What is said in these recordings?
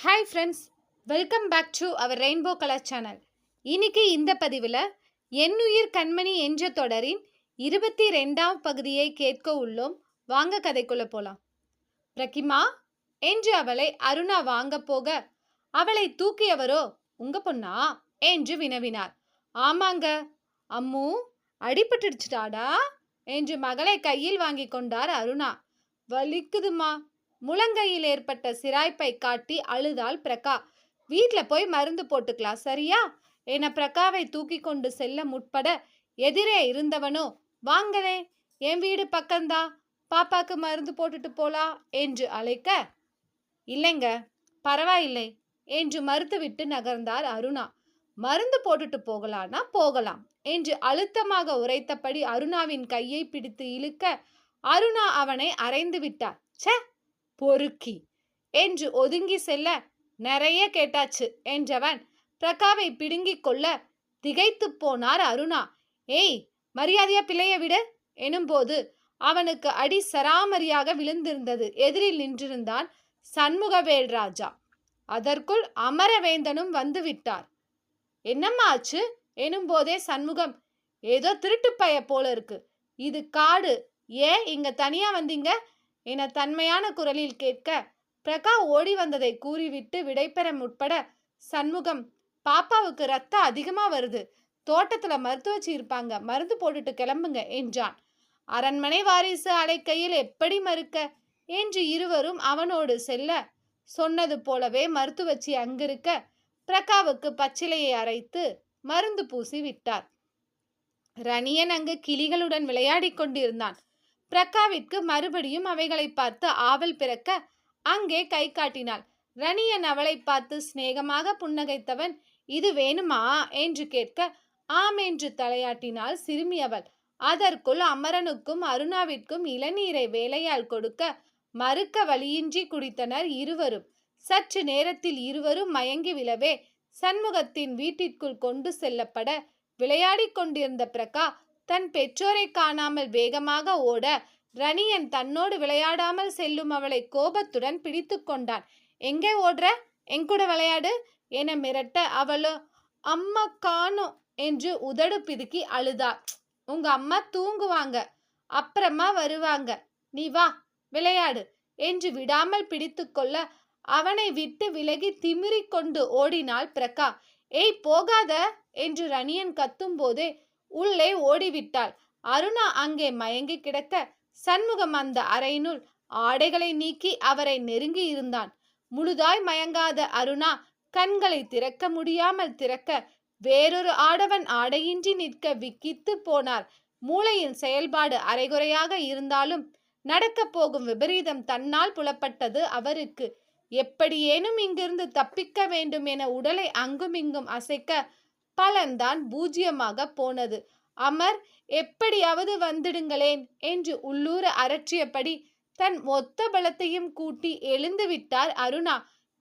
Hi friends welcome back to our rainbow colour channel இன்னைக்கு இந்த பதிவில் என்னுயிர் கண்மணி என்ற தொடரின் இருபத்தி ரெண்டாம் பகுதியை கேட்க உள்ளோம். வாங்க கதைக்குள்ள போலாம். பிரகிமா என்று அவளை அருணா வாங்க போக அவளை தூக்கியவரோ உங்க பொண்ணா? என்று வினவினார். ஆமாங்க. அம்மு அடிபட்டுடுச்சுடாடா? என்று மகளை கையில் வாங்கி கொண்டார் அருணா. வலிக்குதுமா முழங்கையில் ஏற்பட்ட சிராய்ப்பை காட்டி அழுதாள் பிரகா. வீட்டில் போய் மருந்து போட்டுக்கலாம் சரியா? என பிரகாவை தூக்கி கொண்டு செல்ல முற்பட எதிரே இருந்தவனோ வாங்கனே என் வீடு பக்கம்தா பாப்பாக்கு மருந்து போட்டுட்டு போலாம் என்று அழைக்க இல்லைங்க பரவாயில்லை என்று மறுத்துவிட்டு நகர்ந்தார் அருணா. மருந்து போட்டுட்டு போகலான்னா போகலாம் என்று அழுத்தமாக உரைத்தபடி அருணாவின் கையை பிடித்து இழுக்க அருணா அவனை அரைந்து விட்டார். ச்சே பொறுக்கி. என்று ஒதுங்கி செல்ல நிறைய கேட்டாச்சு என்றவன் பிரகாவை பிடுங்கிக் கொள்ள திகைத்துப் போனார் அருணா. ஏய் மரியாதையா பிள்ளைய விடு எனும்போது அவனுக்கு அடி சராமரியாக விழுந்திருந்தது. எதிரில் நின்றிருந்தான் சண்முகவேல் ராஜா. அதற்குள் அமரவேந்தனும் வந்து விட்டார் என்னம்மா ஆச்சு? எனும்போதே சண்முகம் ஏதோ திருட்டுப்பைய போல இருக்கு. இது காடு. ஏன் இங்க தனியா வந்தீங்க? என தன்மையான குரலில் கேட்க பிரகா ஓடி வந்ததை கூறிவிட்டு விடைபெற முற்பட சண்முகம் பாப்பாவுக்கு ரத்தம் அதிகமாக வருது. தோட்டத்தில் மருத்துவ இருப்பாங்க மருந்து போட்டுட்டு கிளம்புங்க என்றான். அரண்மனை வாரிசு அழைக்கையில் எப்படி மறுக்க? என்று இருவரும் அவனோடு செல்ல சொன்னது போலவே மருத்துவச்சி அங்கிருக்க பிரகாவுக்கு பச்சிலையை அரைத்து மருந்து பூசி விட்டார். ரணியன் அங்கு கிளிகளுடன் விளையாடிக் கொண்டிருந்தான். பிரகாவிற்கு மறுபடியும் அவைகளை பார்த்து ஆவல் பிறக்க அங்கே கை காட்டினாள். ரணியன் அவளை பார்த்து சிநேகமாக புன்னகைத்தவன் இது வேணுமா? என்று கேட்க ஆம் என்று தலையாட்டினாள் சிறுமி அவள். அதற்குள் அமரனுக்கும் அருணாவிற்கும் இளநீரை வேலையால் கொடுக்க மறுக்க வழியின்றி குடித்தனர் இருவரும். சற்று நேரத்தில் இருவரும் மயங்கி விழவே சண்முகத்தின் வீட்டிற்குள் கொண்டு செல்லப்பட விளையாடிக் கொண்டிருந்த பிரகா தன் பெற்றோரை காணாமல் வேகமாக ஓட ரணியன் தன்னோடு விளையாடாமல் செல்லும் அவளை கோபத்துடன் பிடித்து கொண்டான். எங்கே ஓடுற? எங்கூட விளையாடு என மிரட்ட அவளோ. அம்மா காணும் என்று உதடு பிதுக்கி அழுதாள். உங்க அம்மா தூங்குவாங்க. அப்புறமா வருவாங்க. நீ வா விளையாடு என்று விடாமல் பிடித்து கொள்ள அவனை விட்டு விலகி திமிரிக் கொண்டு ஓடினாள் பிரகா. ஏய் போகாத என்று ரணியன் கத்தும் போதே உள்ளே ஓடிவிட்டாள். அருணா அங்கே மயங்கி கிடக்க சண்முகம் அந்த அறையினுள் ஆடைகளை நீக்கி அவரை நெருங்கி இருந்தான். முழுதாய் மயங்காத அருணா கண்களை திறக்க முடியாமல் திறக்க வேறொரு ஆடவன் ஆடையின்றி நிற்க விக்கித்து போனார். மூளையின் செயல்பாடு அரைகுறையாக இருந்தாலும் நடக்கப் போகும் விபரீதம் தன்னால் புலப்பட்டது அவருக்கு. எப்படியேனும் இங்கிருந்து தப்பிக்க வேண்டும் என உடலை அங்குமிங்கும் அசைக்க பலன்தான் பூஜ்யமாக போனது. அமர் எப்படியாவது வந்துடுங்களேன் என்று உள்ளூர அரற்றியபடி தன் மொத்த பலத்தையும் கூட்டி எழுந்து விட்டார் அருணா.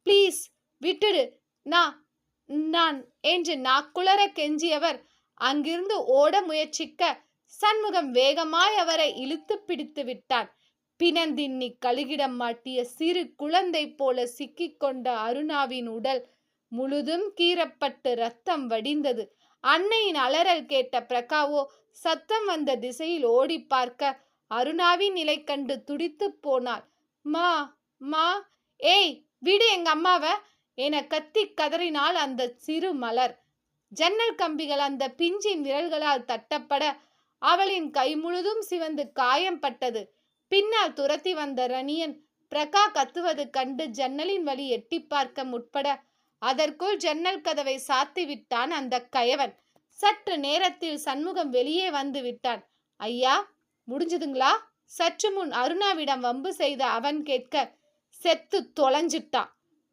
ப்ளீஸ் விட்டுடு. நான் நான் என்று நாக்குளர கெஞ்சியவர் அங்கிருந்து ஓட முயற்சிக்க சண்முகம் வேகமாய் அவரை இழுத்து பிடித்து விட்டான். பிணந்தின்னி கழுகிடம் மாட்டிய சிறு குழந்தை போல சிக்கிக்கொண்ட அருணாவின் உடல் முழுதும் கீறப்பட்டு ரத்தம் வடிந்தது. அன்னையின் அலறல் கேட்ட பிரகாவோ சத்தம் வந்த திசையில் ஓடி பார்க்க அருணாவின் நிலை கண்டு துடித்து போனாள். மா மா ஏய் விடு எங்க அம்மாவை? என கத்தி கதறினால் அந்த சிறு மலர். ஜன்னல் கம்பிகள் அந்த பிஞ்சின் விரல்களால் தட்டப்பட அவளின் கை முழுதும் சிவந்து காயம் பட்டது. பின்னால் துரத்தி வந்த ரணியன் பிரகா கத்துவது கண்டு ஜன்னலின் வழி எட்டி பார்க்க முற்பட அதற்குள் ஜன்னல் கதவை சாத்தி விட்டான் அந்த கயவன். சற்று நேரத்தில் சண்முகம் வெளியே வந்து விட்டான். ஐயா முடிஞ்சதுங்களா? சற்று முன் அருணாவிடம் வம்பு செய்த அவன் கேட்க செத்து தொலைஞ்சிட்டான்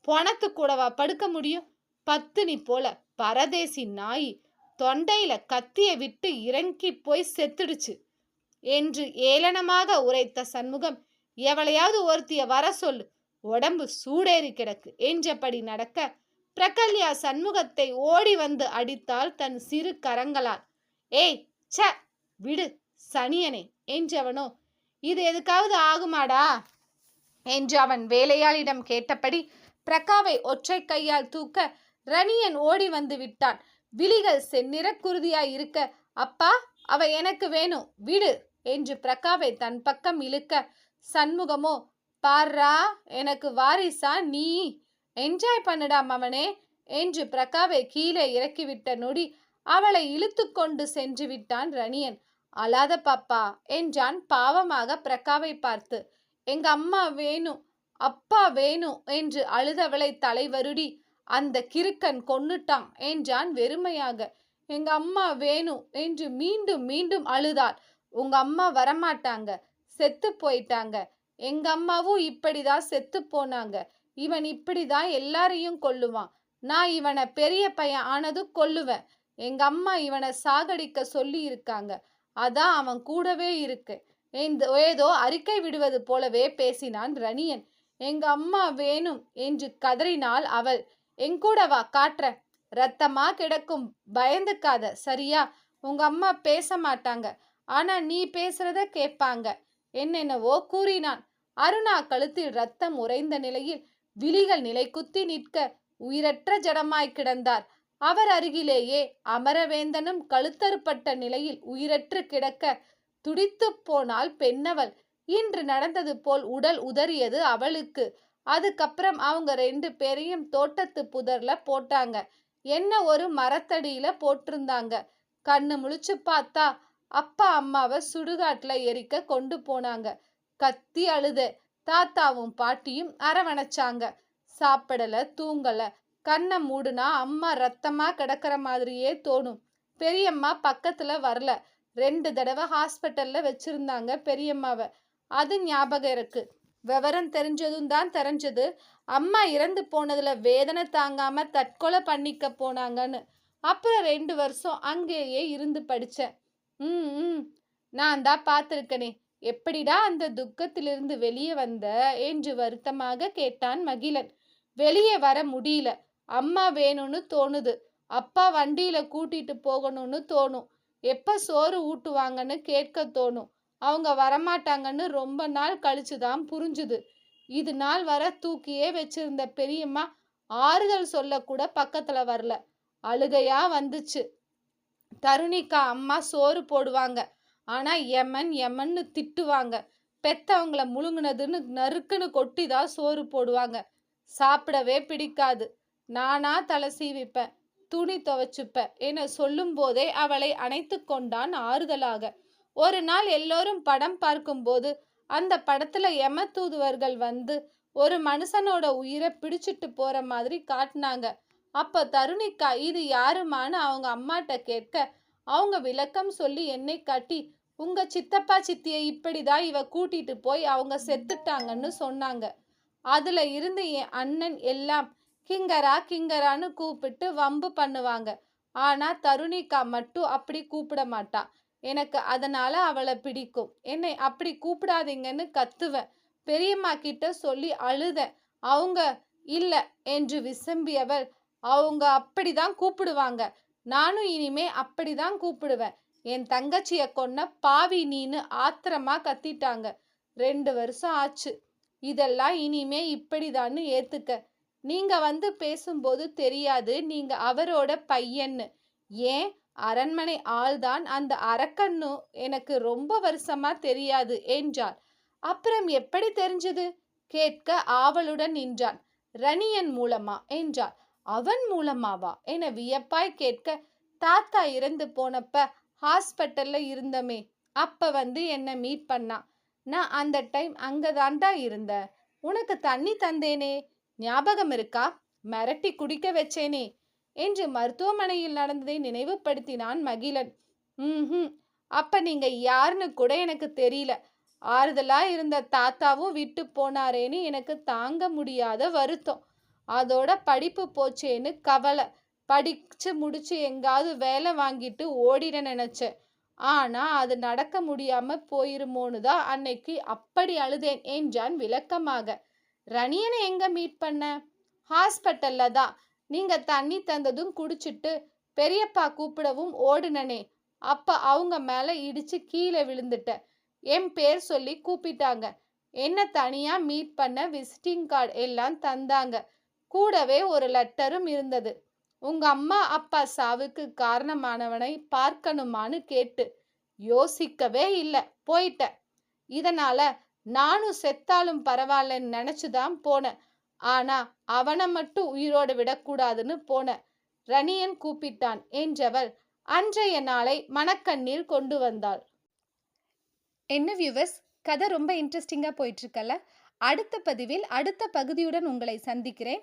பொணத்து கூடவா படுக்க முடியும்? பத்தினி போல பரதேசி நாய் தொண்டையில கத்திய விட்டு இறங்கி போய் செத்துடுச்சு என்று ஏளனமாக உரைத்த சண்முகம் எவளையாவது ஒருத்திய வர சொல்லு உடம்பு சூடேறி கிடக்கு என்றபடி நடக்க பிரகல்யா சண்முகத்தை ஓடி வந்து அடித்தாள் தன் சிறு கரங்களால். ஏய் ச விடு சனியனே என்றவனோ இது எதுக்காவது ஆகுமாடா? என்று அவன் வேலையாளிடம் கேட்டபடி பிரகாவை ஒற்றை கையால் தூக்க ரணியன் ஓடி வந்து விட்டான். விழிகள் செந்நிற குருதியாய் இருக்க அப்பா அவ எனக்கு வேணும் விடு என்று பிரகாவை தன் பக்கம் இழுக்க சண்முகமோ பாரா எனக்கு வாரிசா நீ என்ஜாய் பண்ணுடா மவனே என்று பிரகாவை கீழே இறக்கிவிட்ட நொடி அவளை இழுத்து கொண்டு சென்று விட்டான் ரணியன். அழாத பாப்பா என்றான் பாவமாக பிரகாவை பார்த்து. எங்க அம்மா வேணும் அப்பா வேணும் என்று அழுதவளை தலைவருடி அந்த கிறுக்கன் கொன்னுட்டான் என்றான் வெறுமையாக. எங்க அம்மா வேணும் என்று மீண்டும் மீண்டும் அழுதாள். உங்க அம்மா வரமாட்டாங்க செத்து போயிட்டாங்க. எங்க அம்மாவும் இப்படிதான் செத்து போனாங்க. இவன் இப்படிதான் எல்லாரையும் கொல்லுவான். நான் இவனை பெரிய பையன் ஆனதும் கொல்லுவேன். எங்க அம்மா இவனை சாகடிக்க சொல்லி இருக்காங்க அதான் அவன் கூடவே இருக்கு. இந்த ஏதோ அறிக்கை விடுவது போலவே பேசினான் ரணியன். எங்க அம்மா வேணும் என்று கதறினாள் அவள் எங்கூடவா காட்டுற ரத்தமா கிடக்கும் பயந்துக்காத. சரியா? உங்க அம்மா பேச மாட்டாங்க. ஆனா நீ பேசுறத கேட்பாங்க. என்னென்னவோ கூறினான். அருணா கழுத்தில் ரத்தம் உறைந்த நிலையில் விழிகள் நிலை குத்தி நிற்க உயிரற்ற ஜடமாய் கிடந்தார். அவர் அருகிலேயே அமரவேந்தனும் கழுத்தறுப்பட்ட நிலையில் உயிரற்று கிடக்க துடித்து போனால் பெண்ணவள். இன்று நடந்தது போல் உடல் உதறியது அவளுக்கு. அதுக்கப்புறம் அவங்க ரெண்டு பேரையும் தோட்டத்து புதர்ல போட்டாங்க. என்ன ஒரு மரத்தடியில போட்டிருந்தாங்க. கண்ணு முழிச்சு பார்த்தா அப்பா அம்மாவை சுடுகாட்டுல எரிக்க கொண்டு போனாங்க. கத்தி அழுத. தாத்தாவும் பாட்டியும் அரவணைச்சாங்க. சாப்பிடல தூங்கல. கண்ணை மூடுனா அம்மா ரத்தமா கிடக்கிற மாதிரியே தோணும். பெரியம்மா பக்கத்துல வரல. ரெண்டு தடவை ஹாஸ்பிட்டல்ல வச்சிருந்தாங்க பெரியம்மாவை. அது ஞாபகம் இருக்கு. விவரம் தெரிஞ்சதும் தான் தெரிஞ்சது. அம்மா இறந்து போனதுல வேதனை தாங்காம தற்கொலை பண்ணிக்க போனாங்கன்னு. அப்புறம் ரெண்டு வருஷம் அங்கேயே இருந்து படித்தேன் ம் ம். நான் தான் பார்த்துருக்கனே. எப்படிடா அந்த துக்கத்திலிருந்து வெளியே வந்த? என்று வருத்தமாக கேட்டான் மகிழன். வெளியே வர முடியல. அம்மா வேணும்னு தோணுது. அப்பா வண்டியில கூட்டிட்டு போகணும்னு தோணும். எப்ப சோறு ஊட்டுவாங்கன்னு கேட்க தோணும். அவங்க வரமாட்டாங்கன்னு ரொம்ப நாள் கழிச்சு தான் புரிஞ்சுது. இது நாள் வர தூக்கியே வச்சிருந்த பெரியம்மா ஆறுதல் சொல்ல கூட பக்கத்துல வரல. அழுகையா வந்துச்சு. தருணிக்கா அம்மா சோறு போடுவாங்க. ஆனா எமன் எமன்னு திட்டுவாங்க. பெத்தவங்கள முழுங்குனதுன்னு நறுக்குன்னு கொட்டி தான் சோறு போடுவாங்க. சாப்பிடவே பிடிக்காது. நானா தலை சீவிப்பேன். துணி துவைச்சுப்பேன் என சொல்லும்போதே அவளை அணைத்து கொண்டான் ஆறுதலாக. ஒரு நாள் எல்லோரும் படம் பார்க்கும்போது அந்த படத்துல யம தூதுவர்கள் வந்து ஒரு மனுஷனோட உயிரை பிடிச்சிட்டு போற மாதிரி காட்டினாங்க. அப்ப தருணிக்கா இது யாருமான்னு அவங்க அம்மாட்ட கேட்க அவங்க விளக்கம் சொல்லி என்னை காட்டி உங்க சித்தப்பா சித்தியை இப்படிதான் இவ கூட்டிட்டு போய் அவங்க செத்துட்டாங்கன்னு சொன்னாங்க. அதுல இருந்து என் அண்ணன் எல்லாம் கிங்கரா கிங்கரான்னு கூப்பிட்டு வம்பு பண்ணுவாங்க. ஆனா தருணிக்கா மட்டும் அப்படி கூப்பிட மாட்டா. எனக்கு அதனால அவளை பிடிக்கும். என்னை அப்படி கூப்பிடாதீங்கன்னு கத்துவேன். பெரியம்மா கிட்ட சொல்லி அழுதேன். அவங்க இல்ல என்று விசம்பியவள் அவங்க அப்படிதான் கூப்பிடுவாங்க. நானும் இனிமே அப்படிதான் கூப்பிடுவேன். என் தங்கச்சிய கொன்ன பாவி நீன்னு ஆத்திரமா கத்திட்டாங்க. ரெண்டு வருஷம் ஆச்சு. இதெல்லாம் இனிமே இப்படிதான்னு ஏத்துக்க. நீங்க வந்து பேசும்போது தெரியாது நீங்க அவரோட பையன்னு. ஏன்? அரண்மனை ஆள்தான் அந்த அரக்கன்னு எனக்கு ரொம்ப வருஷமா தெரியாது என்றாள். அப்புறம் எப்படி தெரிஞ்சது? கேட்க ஆவலுடன் நின்றான். ரணியன் மூலமா என்றாள். அவன் மூலமாவா? என வியப்பாய் கேட்க தாத்தா இறந்து போனப்ப ஹாஸ்பிட்டல்ல இருந்தமே. அப்ப வந்து என்ன மீட் பண்ணா? நான் அந்த டைம் அங்கதான்டா இருந்த. உனக்கு தண்ணி தந்தேனே. ஞாபகம் இருக்கா? மிரட்டி குடிக்க வச்சேனே. என்று மருத்துவமனையில் நடந்ததை நினைவுபடுத்தினான் மகிழன். ம் அப்ப நீங்க யாருன்னு கூட எனக்கு தெரியல. ஆறுதலா இருந்த தாத்தாவும் விட்டு போனாரேன்னு எனக்கு தாங்க முடியாத வருத்தம். அதோட படிப்பு போச்சேன்னு கவலை. படிச்சு முடிச்சு எங்காவது வேலை வாங்கிட்டு ஓடிட நினைச்சேன் ஆனா அது நடக்க முடியாம போயிருமோன்னு தான் அன்னைக்கு அப்படி அழுதேன் என்றான் விளக்கமாக. ரணியனை எங்க மீட் பண்ண? ஹாஸ்பிட்டல்ல தான். நீங்க தண்ணி தந்ததும் குடிச்சிட்டு பெரியப்பா கூப்பிடவும் ஓடுனனே. அப்ப அவங்க மேல இடிச்சு கீழே விழுந்துட்டேன். என் பேர் சொல்லி கூப்பிட்டாங்க. என்ன தனியா மீட் பண்ண விசிட்டிங் கார்டு எல்லாம் தந்தாங்க. கூடவே ஒரு லெட்டரும் இருந்தது. உங்க அம்மா அப்பா சாவுக்கு காரணமானவனை பார்க்கணுமான்னு கேட்டு யோசிக்கவே இல்லை போயிட்டேன். இதனால நானும் செத்தாலும் பரவாயில்லன்னு நினைச்சுதான் போனேன். ஆனா அவனை மட்டும் உயிரோடு விடக்கூடாதுன்னு போனேன் ரணியன் கூப்பிட்டான். என்றவள் அன்றைய நாளை மணக்கண்ணீர் கொண்டு வந்தாள். என்ன வியூவர்ஸ் கதை ரொம்ப இன்ட்ரெஸ்டிங்காக போயிட்டுருக்கல அடுத்த பதிவில் அடுத்த பகுதியுடன் உங்களை சந்திக்கிறேன்.